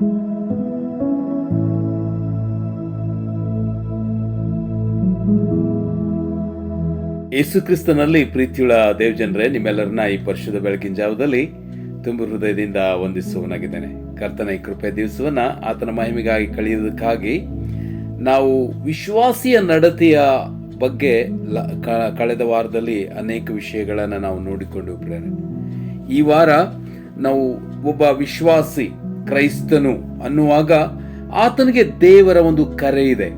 ಯೇಸು ಕ್ರಿಸ್ತನಲ್ಲಿ ಪ್ರೀತಿಯುಳ ದೇವಜನರೇ, ನಿಮ್ಮೆಲ್ಲರನ್ನ ಈ ಪರಿಶುದ್ಧ ಬೆಳಕಿನ ಜಾವದಲ್ಲಿ ತುಂಬ ಹೃದಯದಿಂದ ವಂದಿಸುವನಾಗಿದ್ದೇನೆ ಕರ್ತನ ಈ ಕೃಪೆ ದಿವಸವನ್ನ ಆತನ ಮಹಿಮೆಗಾಗಿ ಕಳೆಯುವುದಕ್ಕಾಗಿ ನಾವು ವಿಶ್ವಾಸಿಯ ನಡತೆಯ ಬಗ್ಗೆ ಕಳೆದ ವಾರದಲ್ಲಿ ಅನೇಕ ವಿಷಯಗಳನ್ನು ನಾವು ನೋಡಿಕೊಂಡು ಈ ವಾರ ನಾವು ಒಬ್ಬ ವಿಶ್ವಾಸಿ ಕ್ರೈಸ್ತನು ಅನ್ನುವಾಗ ಆತನಿಗೆ ದೇವರ ಒಂದು ಕರೆ ಇದೆ.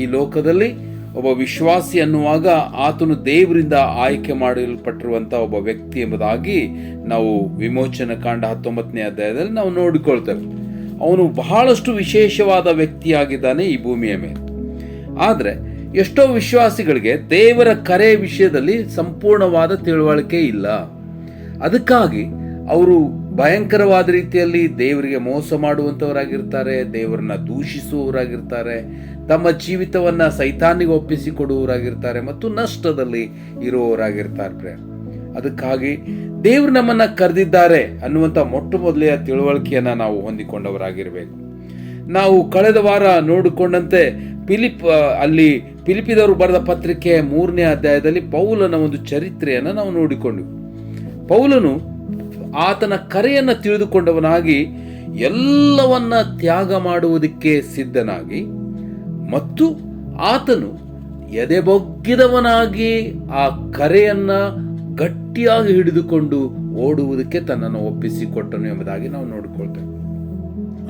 ಈ ಲೋಕದಲ್ಲಿ ಒಬ್ಬ ವಿಶ್ವಾಸಿ ಅನ್ನುವಾಗ ಆತನು ದೇವರಿಂದ ಆಯ್ಕೆ ಮಾಡಲ್ಪಟ್ಟಿರುವಂತ ಒಬ್ಬ ವ್ಯಕ್ತಿ ಎಂಬುದಾಗಿ ನಾವು ವಿಮೋಚನ ಕಾಂಡ ಹತ್ತೊಂಬತ್ತನೇ ಅಧ್ಯಾಯದಲ್ಲಿ ನಾವು ನೋಡಿಕೊಳ್ತೇವೆ. ಅವನು ಬಹಳಷ್ಟು ವಿಶೇಷವಾದ ವ್ಯಕ್ತಿಯಾಗಿದ್ದಾನೆ ಈ ಭೂಮಿಯ ಮೇಲೆ. ಆದರೆ ಎಷ್ಟೋ ವಿಶ್ವಾಸಿಗಳಿಗೆ ದೇವರ ಕರೆ ವಿಷಯದಲ್ಲಿ ಸಂಪೂರ್ಣವಾದ ತಿಳುವಳಿಕೆ ಇಲ್ಲ. ಅದಕ್ಕಾಗಿ ಅವರು ಭಯಂಕರವಾದ ರೀತಿಯಲ್ಲಿ ದೇವರಿಗೆ ಮೋಸ ಮಾಡುವಂಥವರಾಗಿರ್ತಾರೆ ದೇವರನ್ನ ದೂಷಿಸುವವರಾಗಿರ್ತಾರೆ, ತಮ್ಮ ಜೀವಿತವನ್ನ ಸೈತಾನಿಗೆ ಒಪ್ಪಿಸಿಕೊಡುವವರಾಗಿರ್ತಾರೆ ಮತ್ತು ನಷ್ಟದಲ್ಲಿ ಇರುವವರಾಗಿರ್ತಾರೆ ಅದಕ್ಕಾಗಿ ದೇವರು ನಮ್ಮನ್ನ ಕರೆದಿದ್ದಾರೆ ಅನ್ನುವಂಥ ಮೊಟ್ಟ ಮೊದಲೆಯ ತಿಳುವಳಿಕೆಯನ್ನ ನಾವು ಹೊಂದಿಕೊಂಡವರಾಗಿರಬೇಕು. ನಾವು ಕಳೆದ ವಾರ ನೋಡಿಕೊಂಡಂತೆ ಫಿಲಿಪ್ ಅಲ್ಲಿ ಫಿಲಿಪಿದವರು ಬರೆದ ಪತ್ರಿಕೆ ಮೂರನೇ ಅಧ್ಯಾಯದಲ್ಲಿ ಪೌಲನ ಒಂದು ಚರಿತ್ರೆಯನ್ನು ನಾವು ನೋಡಿಕೊಂಡ್ವಿ. ಪೌಲನು ಆತನ ಕರೆಯನ್ನು ತಿಳಿದುಕೊಂಡವನಾಗಿ ಎಲ್ಲವನ್ನ ತ್ಯಾಗ ಮಾಡುವುದಕ್ಕೆ ಸಿದ್ಧನಾಗಿ ಮತ್ತು ಆತನು ಎದೆಬೊಗ್ಗಿದವನಾಗಿ ಆ ಕರೆಯನ್ನ ಗಟ್ಟಿಯಾಗಿ ಹಿಡಿದುಕೊಂಡು ಓಡುವುದಕ್ಕೆ ತನ್ನನ್ನು ಒಪ್ಪಿಸಿಕೊಟ್ಟನು ಎಂಬುದಾಗಿ ನಾವು ನೋಡಿಕೊಳ್ತೇವೆ.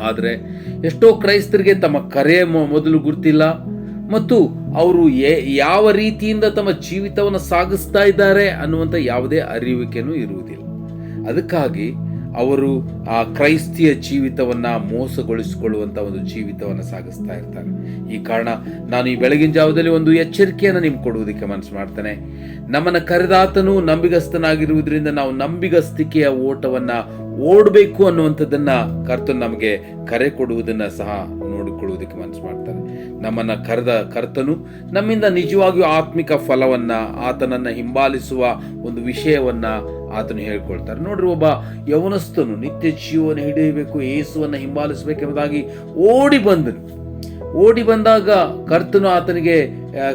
ಆದರೆ ಎಷ್ಟೋ ಕ್ರೈಸ್ತರಿಗೆ ತಮ್ಮ ಕರೆ ಮೊದಲು ಗುರ್ತಿಲ್ಲ ಮತ್ತು ಅವರು ಯಾವ ರೀತಿಯಿಂದ ತಮ್ಮ ಜೀವಿತವನ್ನು ಸಾಗಿಸ್ತಾ ಇದ್ದಾರೆ ಅನ್ನುವಂಥ ಯಾವುದೇ ಅರಿವಿಕೆನೂ ಇರುವುದಿಲ್ಲ. ಅದಕ್ಕಾಗಿ ಅವರು ಆ ಕ್ರೈಸ್ತಿಯ ಜೀವಿತವನ್ನು ಮೋಸಗೊಳಿಸಿಕೊಳ್ಳುವಂಥ ಒಂದು ಜೀವಿತವನ್ನು ಸಾಗಿಸ್ತಾ ಇರ್ತಾರೆ. ಈ ಕಾರಣ ನಾನು ಈ ಬೆಳಗಿನ ಜಾವದಲ್ಲಿ ಒಂದು ಎಚ್ಚರಿಕೆಯನ್ನು ನಿಮ್ಗೆ ಕೊಡುವುದಕ್ಕೆ ಮನಸ್ಸು ಮಾಡ್ತೇನೆ. ನಮ್ಮನ್ನು ಕರೆದಾತನು ನಂಬಿಗಸ್ತನಾಗಿರುವುದರಿಂದ ನಾವು ನಂಬಿಗಸ್ತಿಕೆಯ ಓಟವನ್ನು ಓಡಬೇಕು ಅನ್ನುವಂಥದ್ದನ್ನು ಕರ್ತನು ನಮಗೆ ಕರೆ ಕೊಡುವುದನ್ನು ಸಹ ನೋಡಿಕೊಳ್ಳುವುದಕ್ಕೆ ಮನಸ್ಸು ಮಾಡ್ತಾರೆ ನಮ್ಮನ್ನು ಕರೆದ ಕರ್ತನು ನಮ್ಮಿಂದ ನಿಜವಾಗಿಯೂ ಆತ್ಮಿಕ ಫಲವನ್ನು, ಆತನನ್ನು ಹಿಂಬಾಲಿಸುವ ಒಂದು ವಿಷಯವನ್ನ ಆತನು ಹೇಳ್ಕೊಳ್ತಾರೆ. ನೋಡ್ರಿ ಒಬ್ಬ ಯವನಸ್ಥನು ನಿತ್ಯ ಜೀವನ ಹಿಡಿಯಬೇಕು ಯೇಸುವನ್ನ ಹಿಂಬಾಲಿಸಬೇಕೆಂಬುದಾಗಿ ಓಡಿ ಬಂದನು. ಓಡಿ ಬಂದಾಗ ಕರ್ತನು ಆತನಿಗೆ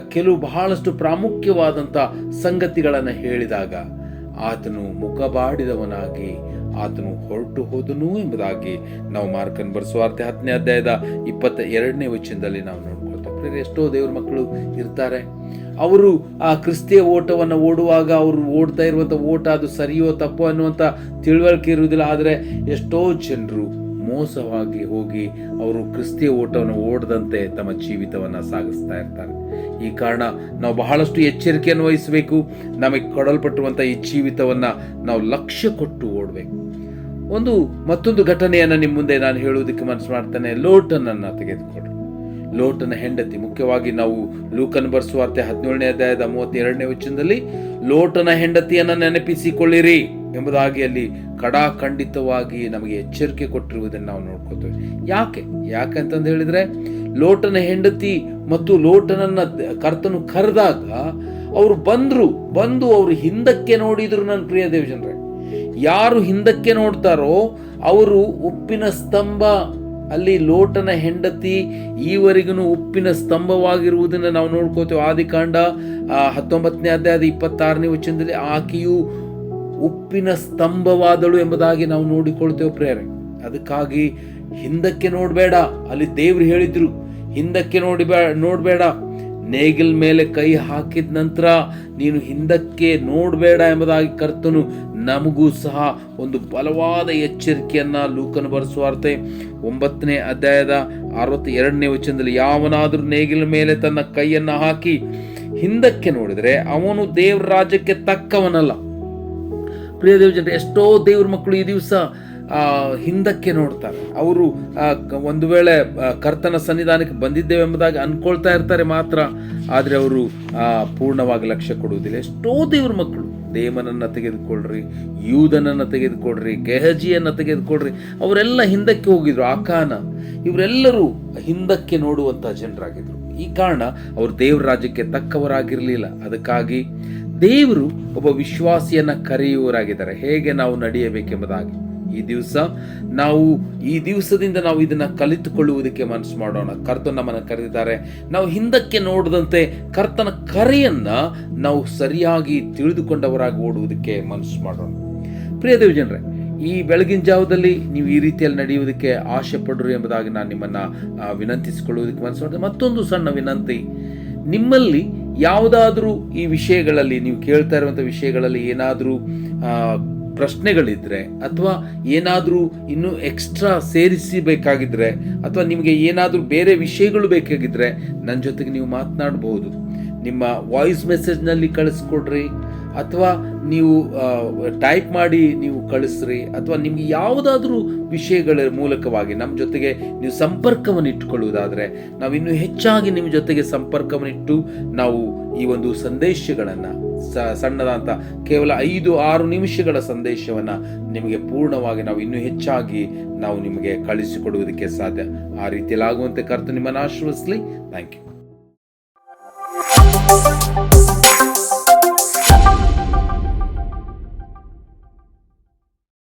ಕೆಲವು ಬಹಳಷ್ಟು ಪ್ರಾಮುಖ್ಯವಾದಂಥ ಸಂಗತಿಗಳನ್ನು ಹೇಳಿದಾಗ ಆತನು ಮುಖಬಾಡಿದವನಾಗಿ ಆತನು ಹೊರಟು ಹೋದನು ಎಂಬುದಾಗಿ ನಾವು ಮಾರ್ಕನ್ ಬರೆಸುವಾರ್ತೆ ಹತ್ತನೇ ಅಧ್ಯಾಯದ ಇಪ್ಪತ್ತ ಎರಡನೇ ವಚನದಲ್ಲಿ ನಾವು ನೋಡ್ಕೊಳ್ತೇವೆ. ಪ್ರಿಯರೇ, ಎಷ್ಟೋ ದೇವ್ರ ಮಕ್ಕಳು ಇರ್ತಾರೆ. ಅವರು ಆ ಕ್ರಿಸ್ತಿಯ ಓಟವನ್ನು ಓಡುವಾಗ ಅವರು ಓಡ್ತಾ ಇರುವಂಥ ಓಟ ಅದು ಸರಿಯೋ ತಪ್ಪೋ ಅನ್ನುವಂಥ ತಿಳುವಳಿಕೆ ಇರುವುದಿಲ್ಲ. ಆದರೆ ಎಷ್ಟೋ ಜನರು ಮೋಸವಾಗಿ ಹೋಗಿ ಅವರು ಕ್ರಿಸ್ತಿಯ ಓಟವನ್ನು ಓಡದಂತೆ ತಮ್ಮ ಜೀವಿತವನ್ನು ಸಾಗಿಸ್ತಾ ಇರ್ತಾರೆ. ಈ ಕಾರಣ ನಾವು ಬಹಳಷ್ಟು ಎಚ್ಚರಿಕೆಯನ್ನು ವಹಿಸಬೇಕು. ನಮಗೆ ಕೊಡಲ್ಪಟ್ಟಿರುವಂಥ ಈ ಜೀವಿತವನ್ನು ನಾವು ಲಕ್ಷ್ಯ ಕೊಟ್ಟು ಓಡಬೇಕು. ಒಂದು ಮತ್ತೊಂದು ಘಟನೆಯನ್ನು ನಿಮ್ಮ ಮುಂದೆ ನಾನು ಹೇಳುವುದಕ್ಕೆ ಮನಸ್ಸು ಮಾಡ್ತೇನೆ. ಲೋಟನನ್ನು ತೆಗೆದುಕೊಡ್ರಿ ಲೋಟನ ಹೆಂಡತಿ. ಮುಖ್ಯವಾಗಿ ನಾವು ಲೂಕನ್ ಬರ್ಸುವಾರ್ತೆ ಹದಿನೇಳನೇ ಅಧ್ಯಾಯದ ಮೂವತ್ತೆರಡನೇ ವಚನದಲ್ಲಿ, ಲೋಟನ ಹೆಂಡತಿಯನ್ನು ನೆನಪಿಸಿಕೊಳ್ಳಿರಿ ಎಂಬುದಾಗಿ ಅಲ್ಲಿ ಕಡಾಖಂಡಿತವಾಗಿ ನಮಗೆ ಎಚ್ಚರಿಕೆ ಕೊಟ್ಟಿರುವುದನ್ನು ನಾವು ನೋಡ್ಕೋತೇವೆ ಯಾಕೆ? ಯಾಕೆ ಅಂತಂದು ಹೇಳಿದ್ರೆ, ಲೋಟನ ಹೆಂಡತಿ ಮತ್ತು ಲೋಟನನ್ನ ಕರ್ತನು ಕರೆದಾಗ ಅವರು ಬಂದರು, ಬಂದು ಅವರು ಹಿಂದಕ್ಕೆ ನೋಡಿದ್ರು ನನ್ನ ಪ್ರಿಯ ದೇವಜನರೇ. ಯಾರು ಹಿಂದಕ್ಕೆ ನೋಡ್ತಾರೋ ಅವರು ಉಪ್ಪಿನ ಸ್ತಂಭ ಅಲ್ಲಿ ಲೋಟನ ಹೆಂಡತಿ ಈವರೆಗೂ ಉಪ್ಪಿನ ಸ್ತಂಭವಾಗಿರುವುದನ್ನು ನಾವು ನೋಡ್ಕೋತೇವೆ ಆದಿಕಾಂಡ ಕಾಂಡ ಹತ್ತೊಂಬತ್ತನೇ ಅಧ್ಯಾಯದ ಇಪ್ಪತ್ತಾರನೇ ವಚನದಲ್ಲಿ ಆಕೆಯು ಉಪ್ಪಿನ ಸ್ತಂಭವಾದಳು ಎಂಬುದಾಗಿ ನಾವು ನೋಡಿಕೊಳ್ತೇವೆ ಪ್ರೇರೆ ಅದಕ್ಕಾಗಿ ಹಿಂದಕ್ಕೆ ನೋಡಬೇಡ. ಅಲ್ಲಿ ದೇವ್ರು ಹೇಳಿದ್ರು, ಹಿಂದಕ್ಕೆ ನೋಡಿ ನೋಡಬೇಡ. ನೇಗಿಲ್ ಮೇಲೆ ಕೈ ಹಾಕಿದ ನಂತರ ನೀನು ಹಿಂದಕ್ಕೆ ನೋಡಬೇಡ ಎಂಬುದಾಗಿ ಕರ್ತನು ನಮಗೂ ಸಹ ಒಂದು ಬಲವಾದ ಎಚ್ಚರಿಕೆಯನ್ನು ಲೂಕನು ಬರೆಸುವಾರ್ತೆ. ಒಂಬತ್ತನೇ ಅಧ್ಯಾಯದ ಅರವತ್ತ ಎರಡನೇ ವಚನದಲ್ಲಿ ಯಾವನಾದರೂ ನೇಗಿಲ ಮೇಲೆ ತನ್ನ ಕೈಯನ್ನ ಹಾಕಿ ಹಿಂದಕ್ಕೆ ನೋಡಿದರೆ ಅವನು ದೇವ್ರ ರಾಜ್ಯಕ್ಕೆ ತಕ್ಕವನಲ್ಲ. ಪ್ರಿಯ ದೇವ ಜನರು, ಎಷ್ಟೋ ದೇವ್ರ ಮಕ್ಕಳು ಈ ದಿವಸ ಹಿಂದಕ್ಕೆ ನೋಡ್ತಾರೆ. ಅವರು ಒಂದು ವೇಳೆ ಕರ್ತನ ಸನ್ನಿಧಾನಕ್ಕೆ ಬಂದಿದ್ದೇವೆ ಎಂಬುದಾಗಿ ಅನ್ಕೊಳ್ತಾ ಇರ್ತಾರೆ ಮಾತ್ರ. ಆದರೆ ಅವರು ಪೂರ್ಣವಾಗಿ ಲಕ್ಷ್ಯ ಕೊಡುವುದಿಲ್ಲ. ಎಷ್ಟೋ ದೇವ್ರ ಮಕ್ಕಳು ದೇಮನನ್ನ ತೆಗೆದುಕೊಳ್ಳ್ರಿ ಯೂದನನ್ನು ತೆಗೆದುಕೊಡ್ರಿ ಗೆಹಜಿಯನ್ನು ತೆಗೆದುಕೊಡ್ರಿ ಅವರೆಲ್ಲ ಹಿಂದಕ್ಕೆ ಹೋಗಿದ್ರು, ಆಕಾನ. ಇವರೆಲ್ಲರೂ ಹಿಂದಕ್ಕೆ ನೋಡುವಂತಹ ಜನರಾಗಿದ್ರು. ಈ ಕಾರಣ ಅವರು ದೇವ್ರ ರಾಜ್ಯಕ್ಕೆ ತಕ್ಕವರಾಗಿರಲಿಲ್ಲ. ಅದಕ್ಕಾಗಿ ದೇವರು ಒಬ್ಬ ವಿಶ್ವಾಸಿಯನ್ನ ಕರೆಯುವರಾಗಿದ್ದಾರೆ ಹೇಗೆ ನಾವು ನಡೆಯಬೇಕೆಂಬುದಾಗಿ. ಈ ದಿವಸ ನಾವು ಈ ದಿವಸದಿಂದ ನಾವು ಇದನ್ನ ಕಲಿತುಕೊಳ್ಳುವುದಕ್ಕೆ ಮನಸ್ಸು ಮಾಡೋಣ. ಕರ್ತನ ನಮ್ಮನ್ನು ಕರೆದಿದ್ದಾರೆ. ನಾವು ಹಿಂದಕ್ಕೆ ನೋಡದಂತೆ ಕರ್ತನ ಕರೆಯನ್ನು ನಾವು ಸರಿಯಾಗಿ ತಿಳಿದುಕೊಂಡವರಾಗಿ ಓಡುವುದಕ್ಕೆ ಮನಸ್ಸು ಮಾಡೋಣ. ಪ್ರಿಯ ದೇವಜನರೇ ಈ ಬೆಳಗಿನ ಜಾವದಲ್ಲಿ ನೀವು ಈ ರೀತಿಯಲ್ಲಿ ನಡೆಯುವುದಕ್ಕೆ ಆಸೆ ಪಡ್ರಿ ಎಂಬುದಾಗಿ ನಾನು ನಿಮ್ಮನ್ನ ವಿನಂತಿಸಿಕೊಳ್ಳುವುದಕ್ಕೆ ಮನಸ್ಸು ಮಾಡಿದೆ ಮತ್ತೊಂದು ಸಣ್ಣ ವಿನಂತಿ. ನಿಮ್ಮಲ್ಲಿ ಯಾವುದಾದ್ರೂ ಈ ವಿಷಯಗಳಲ್ಲಿ, ನೀವು ಕೇಳ್ತಾ ಇರುವಂಥ ವಿಷಯಗಳಲ್ಲಿ ಏನಾದರೂ ಪ್ರಶ್ನೆಗಳಿದ್ರೆ ಅಥವಾ ಏನಾದರೂ ಇನ್ನೂ ಎಕ್ಸ್ಟ್ರಾ ಸೇರಿಸಿ ಬೇಕಾಗಿದ್ರೆ ಅಥವಾ ನಿಮಗೆ ಏನಾದರೂ ಬೇರೆ ವಿಷಯಗಳು ಬೇಕಾಗಿದ್ರೆ ನನ್ನ ಜೊತೆಗೆ ನೀವು ಮಾತನಾಡಬಹುದು ನಿಮ್ಮ ವಾಯ್ಸ್ ಮೆಸೇಜ್ನಲ್ಲಿ ಕಳಿಸ್ಕೊಡ್ರಿ ಅಥವಾ ನೀವು ಟೈಪ್ ಮಾಡಿ ನೀವು ಕಳಿಸ್ರಿ ಅಥವಾ ನಿಮ್ಗೆ ಯಾವುದಾದ್ರೂ ವಿಷಯಗಳ ಮೂಲಕವಾಗಿ ನಮ್ಮ ಜೊತೆಗೆ ನೀವು ಸಂಪರ್ಕವನ್ನು ಇಟ್ಟುಕೊಳ್ಳುವುದಾದರೆ ನಾವು ಇನ್ನೂ ಹೆಚ್ಚಾಗಿ ನಿಮ್ಮ ಜೊತೆಗೆ ಸಂಪರ್ಕವನ್ನು ಇಟ್ಟು ನಾವು ಈ ಒಂದು ಸಂದೇಶಗಳನ್ನು ಸ ಸಣ್ಣದಂತ ಕೇವಲ ಐದು ಆರು ನಿಮಿಷಗಳ ಸಂದೇಶವನ್ನು ನಿಮಗೆ ಪೂರ್ಣವಾಗಿ ನಾವು ಇನ್ನೂ ಹೆಚ್ಚಾಗಿ ನಾವು ನಿಮಗೆ ಕಳಿಸಿಕೊಡುವುದಕ್ಕೆ ಸಾಧ್ಯ. ಆ ರೀತಿಯಲ್ಲಿ ಆಗುವಂತೆ ಕರ್ತ ನಿಮ್ಮನ್ನು ಆಶ್ರಯಿಸಲಿ ಥ್ಯಾಂಕ್ ಯು